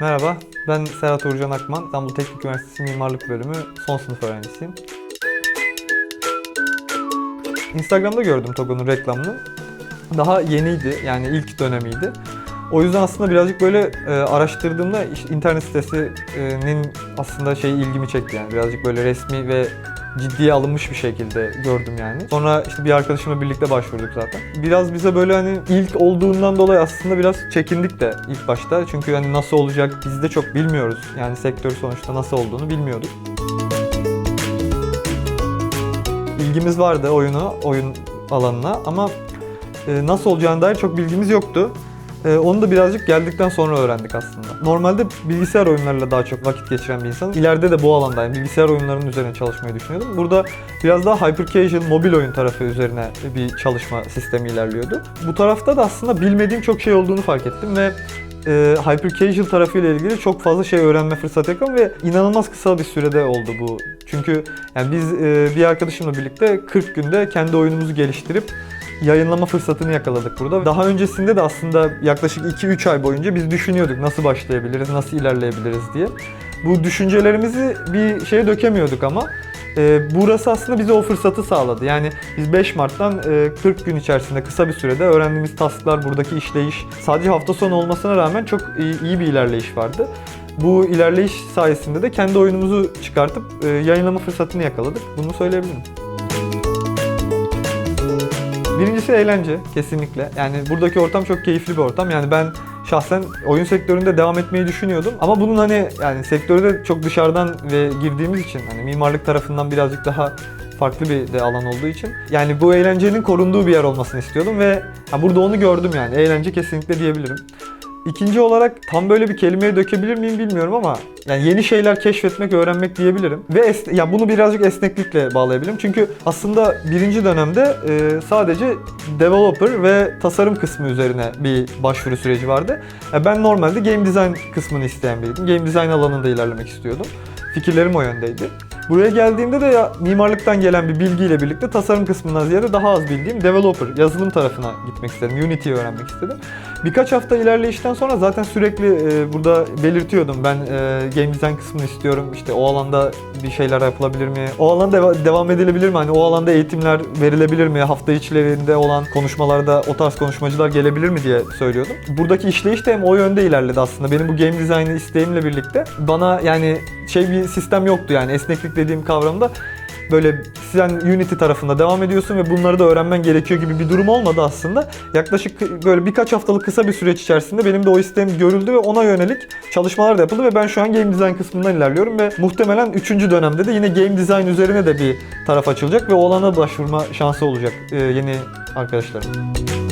Merhaba, ben Serhat Uğurcan Akman. İstanbul Teknik Üniversitesi Mimarlık Bölümü son sınıf öğrencisiyim. Instagram'da gördüm Togo'nun reklamını. Daha yeniydi, yani ilk dönemiydi. O yüzden aslında birazcık böyle e, araştırdığımda işte internet sitesinin aslında şey ilgimi çekti yani. Birazcık böyle resmi ve ciddiye alınmış bir şekilde gördüm yani. Sonra işte bir arkadaşımla birlikte başvurduk zaten. Biraz bize böyle hani ilk olduğundan dolayı aslında biraz çekindik de ilk başta. Çünkü hani nasıl olacak biz de çok bilmiyoruz. Yani sektör sonuçta nasıl olduğunu bilmiyorduk. İlgimiz vardı oyunu, oyun alanına ama e, nasıl olacağına dair çok bilgimiz yoktu. E, onu da birazcık geldikten sonra öğrendik aslında. Normalde bilgisayar oyunlarıyla daha çok vakit geçiren bir insanım. İleride de bu alanda yani bilgisayar oyunlarının üzerine çalışmayı düşünüyordum. Burada biraz daha hyper casual mobil oyun tarafı üzerine bir çalışma sistemi ilerliyordu. Bu tarafta da aslında bilmediğim çok şey olduğunu fark ettim ve e, hyper casual tarafıyla ilgili çok fazla şey öğrenme fırsatı yakaladım ve inanılmaz kısa bir sürede oldu bu. Çünkü yani biz e, bir arkadaşımla birlikte 40 günde kendi oyunumuzu geliştirip yayınlama fırsatını yakaladık burada. Daha öncesinde de aslında yaklaşık 2-3 ay boyunca biz düşünüyorduk nasıl başlayabiliriz, nasıl ilerleyebiliriz diye. Bu düşüncelerimizi bir şeye dökemiyorduk ama e, burası aslında bize o fırsatı sağladı. Yani biz 5 Mart'tan e, 40 gün içerisinde kısa bir sürede öğrendiğimiz tasklar, buradaki işleyiş sadece hafta sonu olmasına rağmen çok iyi, iyi bir ilerleyiş vardı. Bu ilerleyiş sayesinde de kendi oyunumuzu çıkartıp e, yayınlama fırsatını yakaladık. Bunu söyleyebilirim. Birincisi eğlence kesinlikle. Yani buradaki ortam çok keyifli bir ortam. Yani ben şahsen oyun sektöründe devam etmeyi düşünüyordum. Ama bunun hani yani sektörde çok dışarıdan ve girdiğimiz için hani mimarlık tarafından birazcık daha farklı bir de alan olduğu için yani bu eğlencenin korunduğu bir yer olmasını istiyordum ve burada onu gördüm yani. Eğlence kesinlikle diyebilirim. İkinci olarak tam böyle bir kelimeye dökebilir miyim bilmiyorum ama yani yeni şeyler keşfetmek, öğrenmek diyebilirim. Ve es- ya bunu birazcık esneklikle bağlayabilirim. Çünkü aslında birinci dönemde e, sadece developer ve tasarım kısmı üzerine bir başvuru süreci vardı. Ya ben normalde game design kısmını isteyen biriydim. Game design alanında ilerlemek istiyordum. Fikirlerim o yöndeydi. Buraya geldiğimde de ya mimarlıktan gelen bir bilgiyle birlikte tasarım kısmından ziyade daha az bildiğim developer, yazılım tarafına gitmek istedim. Unity'yi öğrenmek istedim. Birkaç hafta ilerleyişten sonra zaten sürekli e, burada belirtiyordum ben e, game design kısmını istiyorum. İşte o alanda bir şeyler yapılabilir mi? O alanda deva- devam edilebilir mi? Hani o alanda eğitimler verilebilir mi? Hafta içlerinde olan konuşmalarda o tarz konuşmacılar gelebilir mi diye söylüyordum. Buradaki işleyiş de hem o yönde ilerledi aslında. Benim bu game design'ı isteğimle birlikte bana yani şey bir sistem yoktu yani esneklik dediğim kavramda böyle sen Unity tarafında devam ediyorsun ve bunları da öğrenmen gerekiyor gibi bir durum olmadı aslında. Yaklaşık böyle birkaç haftalık kısa bir süreç içerisinde benim de o isteğim görüldü ve ona yönelik çalışmalar da yapıldı ve ben şu an game design kısmından ilerliyorum ve muhtemelen 3. dönemde de yine game design üzerine de bir taraf açılacak ve o alana başvurma şansı olacak e, yeni arkadaşlarım.